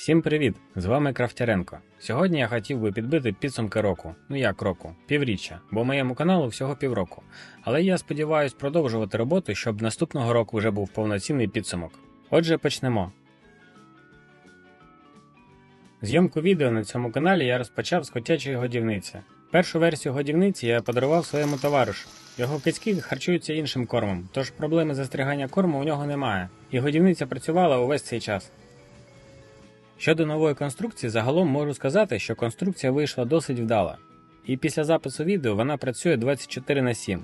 Всім привіт! З вами Крафтяренко. Сьогодні я хотів би підбити підсумки року. Ну як року, півріччя, бо моєму каналу всього півроку. Але я сподіваюся продовжувати роботу, щоб наступного року вже був повноцінний підсумок. Отже, почнемо. Зйомку відео на цьому каналі я розпочав з котячої годівниці. Першу версію годівниці я подарував своєму товаришу. Його кицьки харчуються іншим кормом, тож проблеми застрягання корму у нього немає, і годівниця працювала увесь цей час. Щодо нової конструкції, загалом можу сказати, що конструкція вийшла досить вдала, і після запису відео вона працює 24 на 7.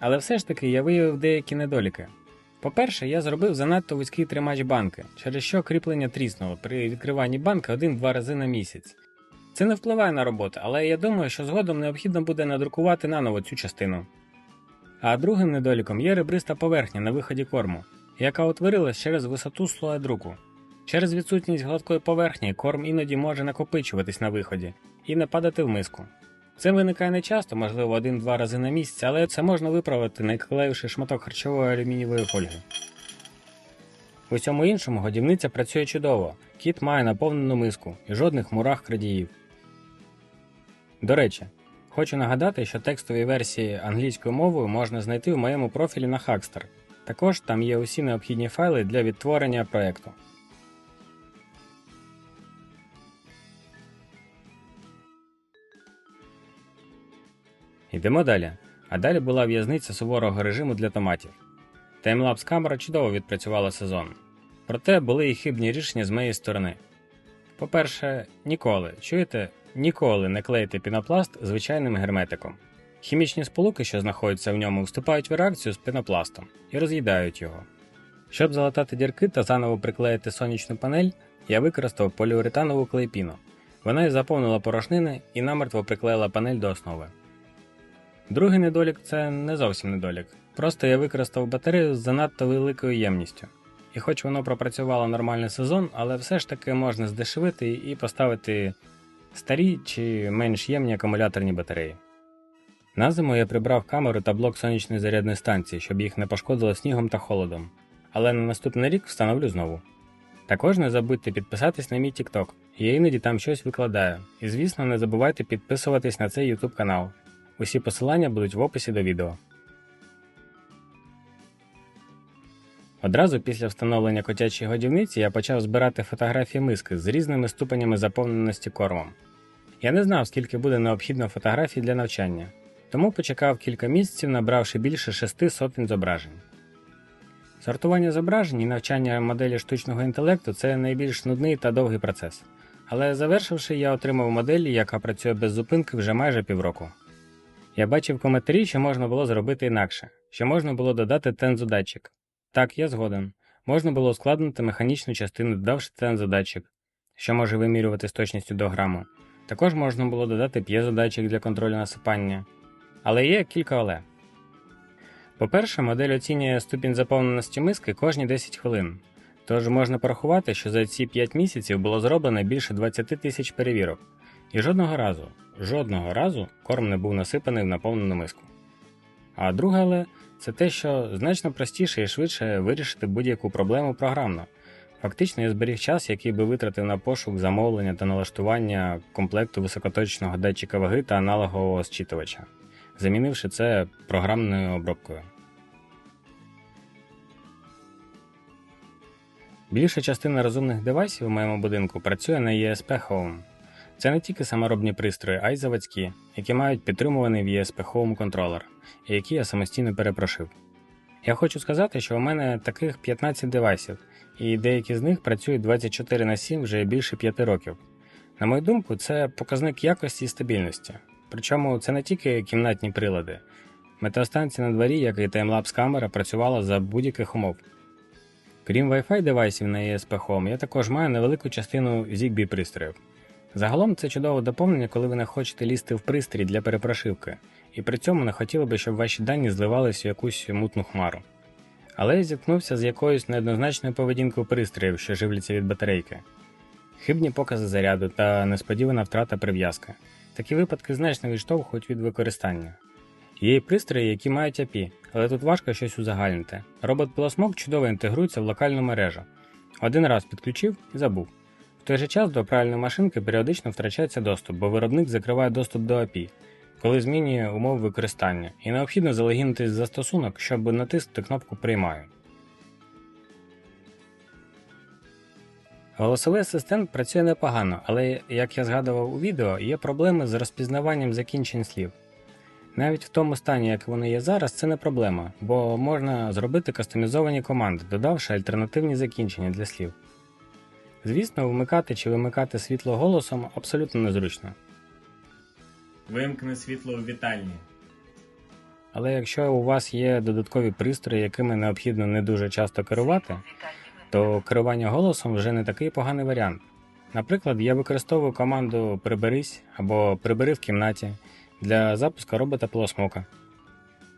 Але все ж таки я виявив деякі недоліки. По-перше, я зробив занадто вузький тримач банки, через що кріплення тріснуло при відкриванні банки один-два рази на місяць. Це не впливає на роботу, але я думаю, що згодом необхідно буде надрукувати наново цю частину. А другим недоліком є ребриста поверхня на виході корму, яка утворилась через висоту слоя друку. Через відсутність гладкої поверхні корм іноді може накопичуватись на виході і не падати в миску. Це виникає не часто, можливо, один-два рази на місяць, але це можна виправити, наклеївши шматок харчової алюмінієвої фольги. В усьому іншому годівниця працює чудово, кіт має наповнену миску і жодних мурах крадіїв. До речі, хочу нагадати, що текстові версії англійською мовою можна знайти в моєму профілі на Hackster. Також там є усі необхідні файли для відтворення проєкту. Йдемо далі. А далі була в'язниця суворого режиму для томатів. Таймлапс камера чудово відпрацювала сезон. Проте були і хибні рішення з моєї сторони. По-перше, ніколи, чуєте, ніколи не клейте пінопласт звичайним герметиком. Хімічні сполуки, що знаходяться в ньому, вступають в реакцію з пінопластом і роз'їдають його. Щоб залатати дірки та заново приклеїти сонячну панель, я використав поліуретанову клейпіну. Вона і заповнила порошнини і намертво приклеїла панель до основи. Другий недолік це не зовсім недолік. Просто я використав батарею з занадто великою ємністю. І хоч воно пропрацювало нормальний сезон, але все ж таки можна здешевити і поставити старі чи менш ємні акумуляторні батареї. На зиму я прибрав камеру та блок сонячної зарядної станції, щоб їх не пошкодило снігом та холодом. Але на наступний рік встановлю знову. Також не забудьте підписатись на мій TikTok, я іноді там щось викладаю. І звісно, не забувайте підписуватись на цей YouTube канал. Усі посилання будуть в описі до відео. Одразу після встановлення котячої годівниці я почав збирати фотографії миски з різними ступенями заповненості кормом. Я не знав, скільки буде необхідно фотографій для навчання, тому почекав кілька місяців, набравши більше шести сотень зображень. Сортування зображень і навчання моделі штучного інтелекту це найбільш нудний та довгий процес. Але завершивши, я отримав модель, яка працює без зупинки вже майже півроку. Я бачив коментарі, що можна було зробити інакше, що можна було додати тензодатчик. Так, я згоден. Можна було ускладнити механічну частину, додавши тензодатчик, що може вимірювати з точністю до граму. Також можна було додати п'єзодатчик для контролю насипання. Але є кілька але. По-перше, модель оцінює ступінь заповненості миски кожні 10 хвилин. Тож можна порахувати, що за ці 5 місяців було зроблено більше 20 тисяч перевірок. І жодного разу, жодного разу корм не був насипаний в наповнену миску. А друге але це те, що значно простіше і швидше вирішити будь-яку проблему програмно. Фактично, я зберіг час, який би витратив на пошук, замовлення та налаштування комплекту високоточного датчика ваги та аналогового зчитувача, замінивши це програмною обробкою. Більша частина розумних девайсів у моєму будинку працює на ESP Home. Це не тільки саморобні пристрої, а й заводські, які мають підтримуваний в ESP Home контролер, і які я самостійно перепрошив. Я хочу сказати, що у мене таких 15 девайсів, і деякі з них працюють 24 на 7 вже більше 5 років. На мою думку, це показник якості і стабільності. Причому це не тільки кімнатні прилади. Метеостанція на дворі, як і таймлапс камера, працювала за будь-яких умов. Крім Wi-Fi девайсів на ESP Home, я також маю невелику частину ZigBee пристроїв. Загалом це чудове доповнення, коли ви не хочете лізти в пристрій для перепрошивки, і при цьому не хотіли би, щоб ваші дані зливались в якусь мутну хмару. Але я зіткнувся з якоюсь неоднозначною поведінкою пристроїв, що живляться від батарейки, хибні покази заряду та несподівана втрата прив'язки. Такі випадки значно відштовхують від використання. Є і пристрої, які мають API, але тут важко щось узагальнити. Робот Пилосмок чудово інтегрується в локальну мережу. Один раз підключив і забув. Той же час до пральної машинки періодично втрачається доступ, бо виробник закриває доступ до API, коли змінює умови використання, і необхідно залогінитись застосунок, щоб натиснути кнопку Приймаю. Голосовий асистент працює непогано, але, як я згадував у відео, є проблеми з розпізнаванням закінчень слів. Навіть в тому стані, як вони є зараз, це не проблема, бо можна зробити кастомізовані команди, додавши альтернативні закінчення для слів. Звісно, вмикати чи вимикати світло голосом абсолютно незручно. Вимкни світло у вітальні. Але якщо у вас є додаткові пристрої, якими необхідно не дуже часто керувати, то керування голосом вже не такий поганий варіант. Наприклад, я використовую команду Приберись або Прибери в кімнаті для запуску робота пилосмока.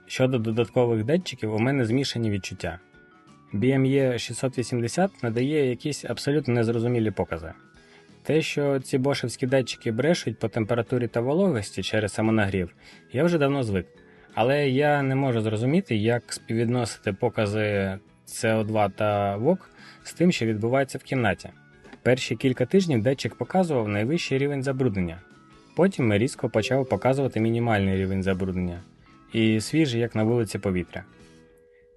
Щодо додаткових датчиків, у мене змішані відчуття. BME 680 надає якісь абсолютно незрозумілі покази. Те, що ці бошевські датчики брешуть по температурі та вологості через самонагрів, я вже давно звик. Але я не можу зрозуміти, як співвідносити покази CO2 та ВОК з тим, що відбувається в кімнаті. Перші кілька тижнів датчик показував найвищий рівень забруднення. Потім різко почав показувати мінімальний рівень забруднення і свіже, як на вулиці повітря.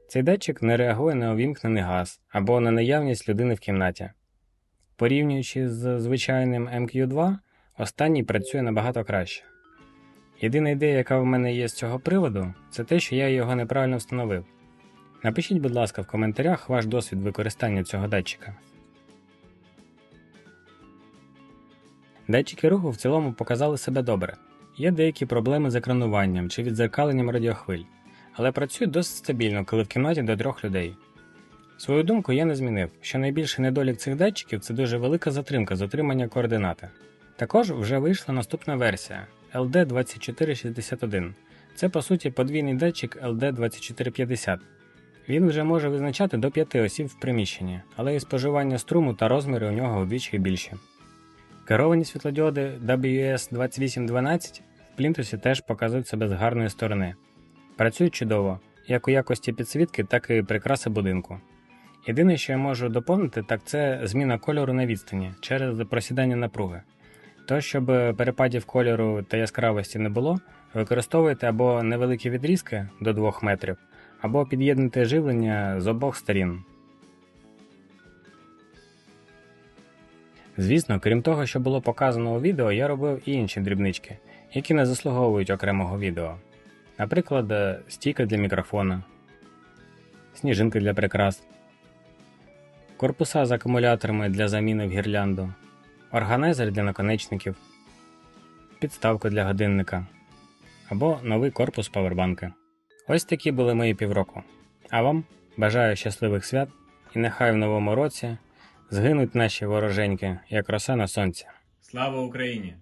Цей датчик не реагує на увімкнений газ або на наявність людини в кімнаті. Порівнюючи з звичайним MQ2, останній працює набагато краще. Єдина ідея, яка в мене є з цього приводу, це те, що я його неправильно встановив. Напишіть, будь ласка, в коментарях ваш досвід використання цього датчика. Датчики руху в цілому показали себе добре. Є деякі проблеми з екрануванням чи відзеркаленням радіохвиль, але працюють досить стабільно, коли в кімнаті до трьох людей. Свою думку я не змінив, що найбільший недолік цих датчиків це дуже велика затримка з отримання координати. Також вже вийшла наступна версія LD2461. Це по суті подвійний датчик LD2450. Він вже може визначати до 5 осіб в приміщенні, але і споживання струму та розміри у нього вдвічі більші. Керовані світлодіоди WS2812 в плінтусі теж показують себе з гарної сторони. Працюють чудово, як у якості підсвітки, так і прикраси будинку. Єдине, що я можу доповнити, так це зміна кольору на відстані через просідання напруги. То, щоб перепадів кольору та яскравості не було, використовуйте або невеликі відрізки до 2 метрів, або під'єднуйте живлення з обох сторін. Звісно, крім того, що було показано у відео, я робив і інші дрібнички, які не заслуговують окремого відео. Наприклад, е, стійка для мікрофона, сніжинки для прикрас, корпуса з акумуляторами для заміни в гірлянду, органайзер для наконечників, підставка для годинника або новий корпус павербанки. Ось такі були мої півроку. А вам бажаю щасливих свят і нехай в новому році згинуть наші вороженьки, як роса на сонці. Слава Україні!